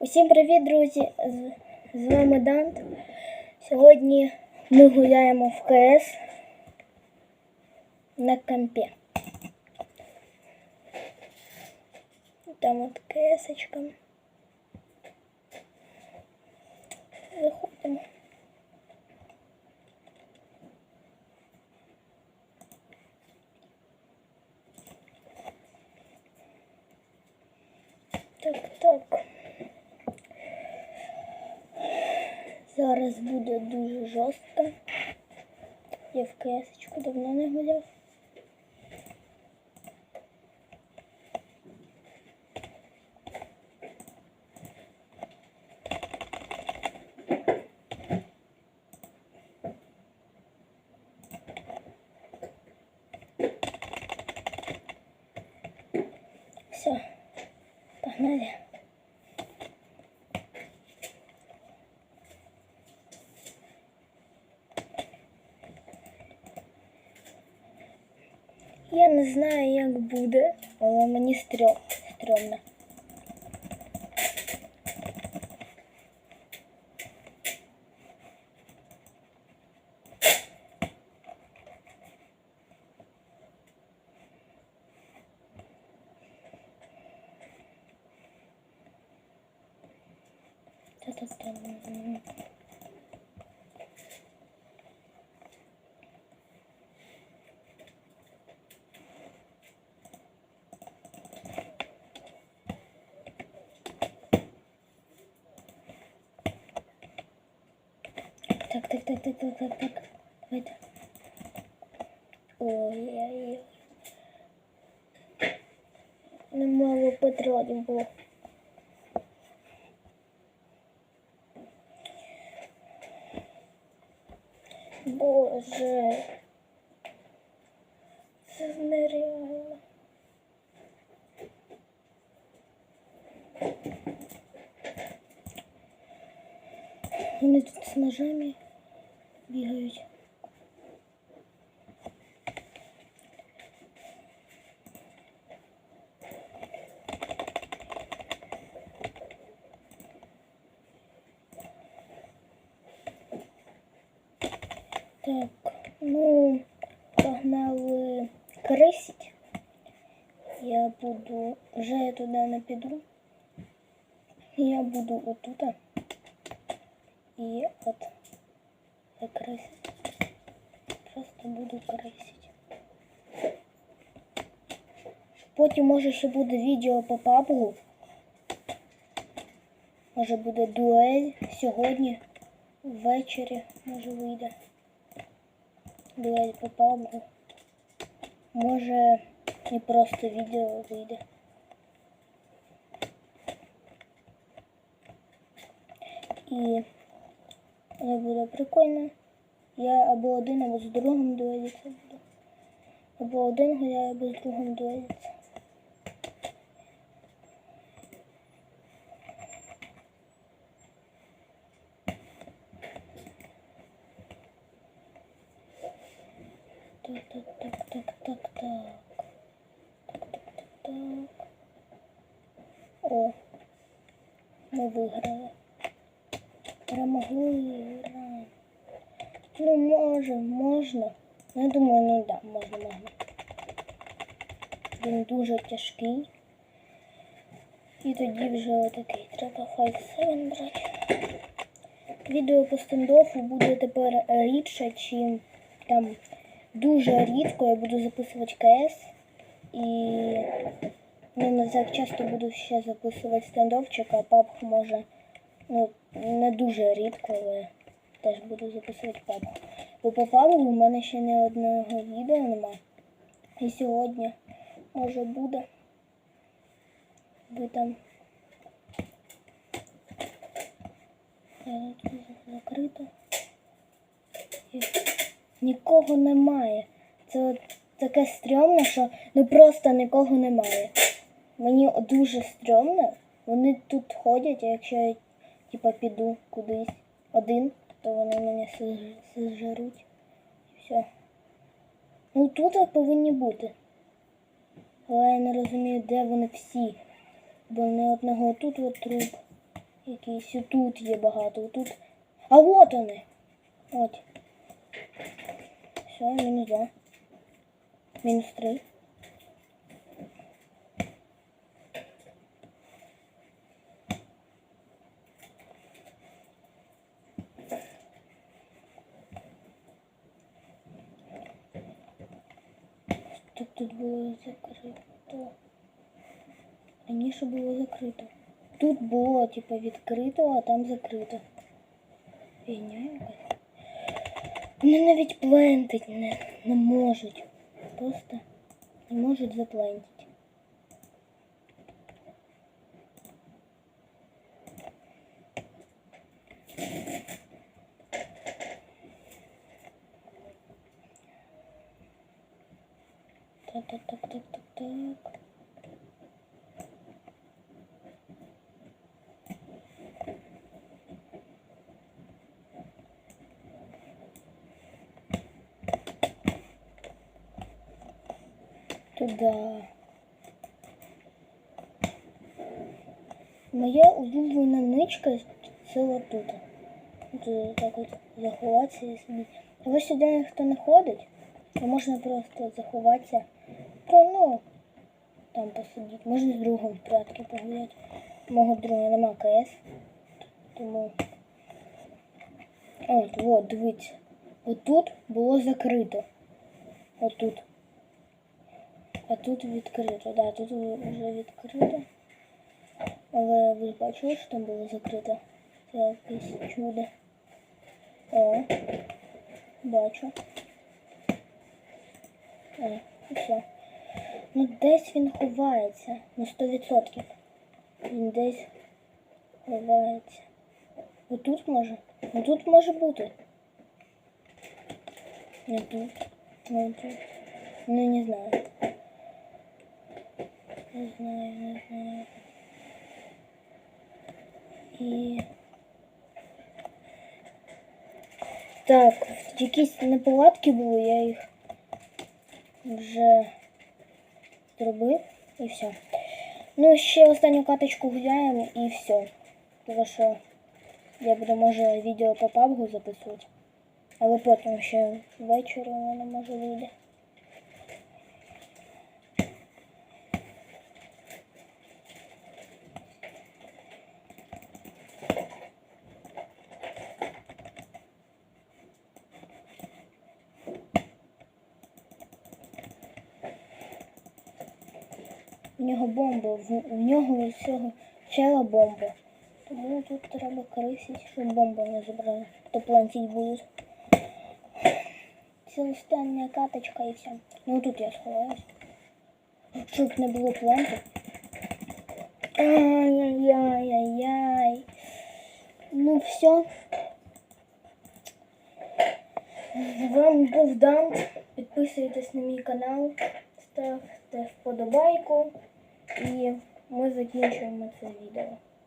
Усім привіт, друзі! З, вами Дант. Сьогодні ми гуляємо в КС на компі. Там от КСочка. Заходимо. Так, так. Зараз буде дуже жорстко. Я в кесочку давно не гуляв. Я не знаю, як буде, але мені стрьом, стрьомно. Та-та-та. Так, так, так, так, так, так, так. Давайте. Ой-ой-ой. Немало патронів було. Боже. Це нереально. Вони тут з ножами бігають. Так, ну, погнали крисить. Я буду, вже я туди не піду. Я буду отута. І от закрисить. Просто буду крисить. Потім може ще буде відео по пабгу. Може буде дуель сьогодні ввечері може вийде. Дуель по пабгу. Може і просто відео вийде. І це буде прикольно. Я або один, або з другом дуелиться буду. Або один гуляє, або з другом дуелиться. Так, так, так, так, так, так. Так, так, так, так. О, ми виграли. Перемогли. Ну, може, можна. Ну, я думаю, ну да, можна, можна. Він дуже тяжкий. І тоді вже отакий. Треба Fight 7 брати. Відео по стендофу буде тепер рідше, чим там дуже рідко я буду записувати КС. І ну, не так часто буду ще записувати стендовчик, а папку може ну, не дуже рідко, але теж буду записувати папку. Бо по папку у мене ще ні одного відео нема. І сьогодні може буде. Ви там закрито. І Нікого немає. Це от таке стрьомне, що ну просто нікого немає. Мені дуже стрьомно. Вони тут ходять, а якщо я типа піду кудись один, то вони мене. І все. Ну тут повинні бути. Але я не розумію, де вони всі. Бо не одного тут от труп. якісь. І тут є багато. Тут. А от вони. От. Все, мінус два. Мінус три. Тут було закрито. Раніше було закрито. Тут було, типу, відкрито, а там закрито. Війня якась. Вони навіть плентить не, не можуть. Просто не можуть заплентити. Так, так, так, так, так, так. Туда. Моя улюблена ничка це отут. Тут так от заховатися і собі. Але сюди ніхто не ходить. А можна просто заховатися. Ну, там посидіти. Можна з другом в прятки погуляти. Мого друга нема КС. Тому. От, от, дивіться. Отут було закрито. Отут. А тут відкрито, да, тут вже відкрито. Але ви бачили, що там було закрито? Це якесь чудо. О, бачу. І все. Ну десь він ховається. На 100%. Він десь ховається. Отут може? Ну тут може бути. Не тут. Не тут. Ну не знаю. Не знаю, не знаю. І... Так, якісь неполадки були, я їх вже зробив і все. Ну, ще останню каточку гуляємо і все. Тому що я буду, може, відео по пабгу записувати. Але потім ще ввечері мене може вийде. У нього бомба, у нього у цього чела бомба. Тому тут треба крисити, щоб бомба не забрала. То плантить буде. Це остання каточка і все. Ну тут я сховаюсь. Щоб не було планту. Ай-яй-яй-яй-яй. Ну все. З вами був Дант. Підписуйтесь на мій канал, ставте вподобайку і ми закінчуємо це відео.